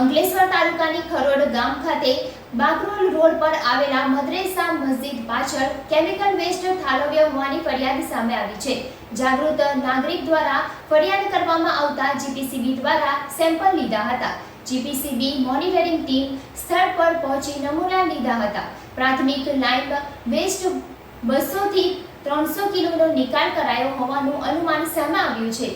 અંકલેશ્વર તાલુકાની ખરોડ ગામ ખાતે બાગરોલ રોડ પર આવેલા મદ્રેસા મસ્જિદ પાછળ કેમિકલ વેસ્ટ ઠાલવ્ય હોવાની ફરિયાદ સામે આવી છે. જાગૃત નાગરિક દ્વારા ફરિયાદ કરવામાં આવતા જીપીસીબી દ્વારા સેમ્પલ લીધા હતા. જીપીસીબી મોનિટરિંગ ટીમ સ્થળ પર પહોંચી નમૂના લીધા હતા. પ્રાથમિક લાઇન વેસ્ટ બસોથી ત્રણસો કિલોનો નિકાલ કરાયો હોવાનું અનુમાન સામે આવ્યું છે.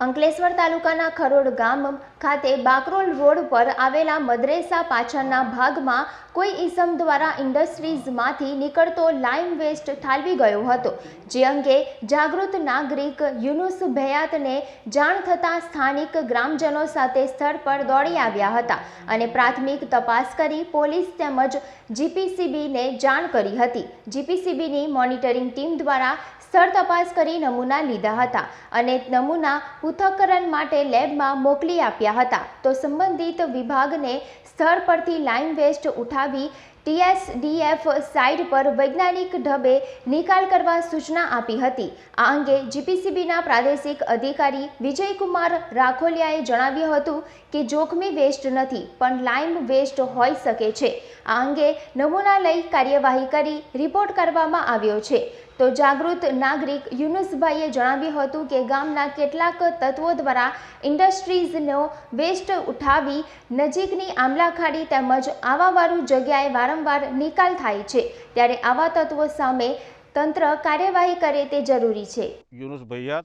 અંકલેશ્વર તાલુકાના ખરોડ ગામ ખાતે બાકરોલ રોડ પર આવેલા મદ્રેસા પાછળના ભાગમાં કોઈ ઇસમ દ્વારા ઇન્ડસ્ટ્રીઝમાંથી નીકળતો લાઇમ વેસ્ટ ઠાલવી ગયો હતો. જે અંગે જાગૃત નાગરિક યુનુસ ભયાતને જાણ થતાં સ્થાનિક ગ્રામજનો સાથે સ્થળ પર દોડી આવ્યા હતા અને પ્રાથમિક તપાસ કરી પોલીસ તેમજ જીપીસીબીને જાણ કરી હતી. જીપીસીબીની મોનિટરિંગ ટીમ દ્વારા સ્થળ તપાસ કરી નમૂના લીધા હતા અને નમૂના પૃથ્થકરણ માટે લેબમાં મોકલી આપ્યા હતા. તો સંબંધિત વિભાગને સ્થળ પરથી લાઇમ વેસ્ટ ઉઠાવી ટીએસડીએફ સાઇટ પર વૈજ્ઞાનિક ઢબે નિકાલ કરવા સૂચના આપી હતી. આ અંગે જીપીસીબીના પ્રાદેશિક અધિકારી વિજયકુમાર રાખોલિયાએ જણાવ્યું હતું કે જોખમી વેસ્ટ નથી, પણ લાઇમ વેસ્ટ હોઈ શકે છે. આ અંગે નમૂના લઈ કાર્યવાહી કરી રિપોર્ટ કરવામાં આવ્યો છે. તો જાગૃત નાગરિક યુનુસભાઈએ જણાવ્યું હતું કે ગામના કેટલાક તત્વો દ્વારા ઇન્ડસ્ટ્રીઝનો વેસ્ટ ઉઠાવી નજીકની આમલા ખાડી તેમજ આવાવાળું જગ્યાએ વારંવાર નિકાલ થાય છે. ત્યારે આવા તત્વો સામે તંત્ર કાર્યવાહી કરે તે જરૂરી છે. યુનુસ ભૈયા,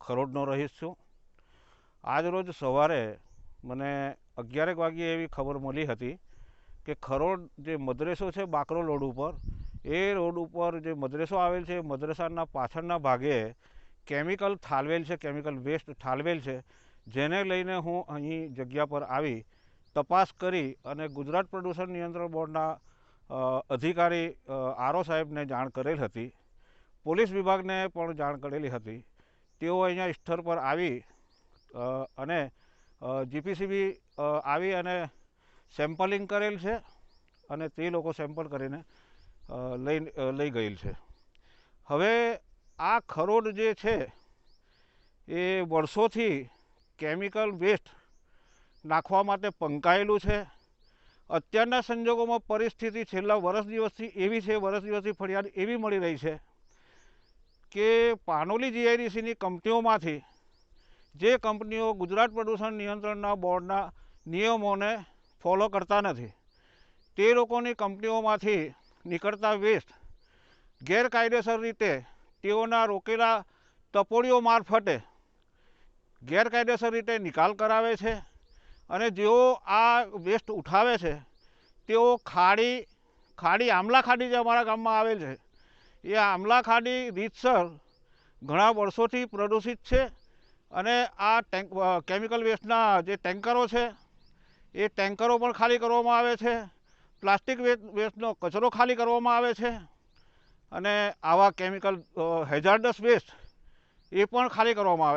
ખરોડનો રહીશ છું. આજ રોજ સવારે મને અગિયારેક વાગ્યે એવી ખબર મળી હતી કે ખરોડ જે મદ્રેસો છે, બાકરો રોડ ઉપર એ રોડ ઉપર જે મદ્રેસો આવેલ છે, મદ્રેસાના પાછળના ભાગે કેમિકલ ઠાલવેલ છે, કેમિકલ વેસ્ટ ઠાલવેલ છે, જેને લઈને હું અહીં જગ્યા પર આવી તપાસ કરી અને ગુજરાત પ્રદૂષણ નિયંત્રણ બોર્ડના અધિકારી આરઓ સાહેબને જાણ કરેલ હતી. પોલીસ વિભાગને પણ જાણ કરેલી હતી. તેઓ અહીંયા સ્થળ પર આવી અને જીપીસીબી આવી અને સેમ્પલિંગ કરેલ છે અને તે લોકો સેમ્પલ કરીને લઈ લઈ ગયેલ છે. હવે આ ખરોડ જે છે, એ વર્ષોથી કેમિકલ વેસ્ટ નાખવા માટે પંકાયેલું છે. અત્યારના સંજોગોમાં પરિસ્થિતિ છેલ્લા વર્ષ દિવસથી એવી છે, વર્ષ દિવસથી ફરિયાદ એવી મળી રહી છે કે પાનોલી જીઆઈડીસીની કંપનીઓમાંથી જે કંપનીઓ ગુજરાત પ્રદૂષણ નિયંત્રણના બોર્ડના નિયમોને ફોલો કરતા નથી, તે લોકોની કંપનીઓમાંથી નીકળતા વેસ્ટ ગેરકાયદેસર રીતે તેઓના રોકેલા તપોડીઓ મારફતે ગેરકાયદેસર રીતે નિકાલ કરાવે છે અને જેઓ આ વેસ્ટ ઉઠાવે છે, તેઓ ખાડી ખાડી આમલા ખાડી જે અમારા ગામમાં આવેલ છે, એ આમલા ખાડી રીતસર ઘણા વર્ષોથી પ્રદૂષિત છે અને આ ટેન્ક કેમિકલ વેસ્ટના જે ટેન્કરો છે, એ ટેન્કરો પણ ખાલી કરવામાં આવે છે પ્લાસ્ટિક વેસ્ટ વેસ્ટનો કચરો ખાલી કરવામાં આવે છે અને આવા કેમિકલ હેઝાર્ડસ વેસ્ટ એ પણ ખાલી કરવામાં આવે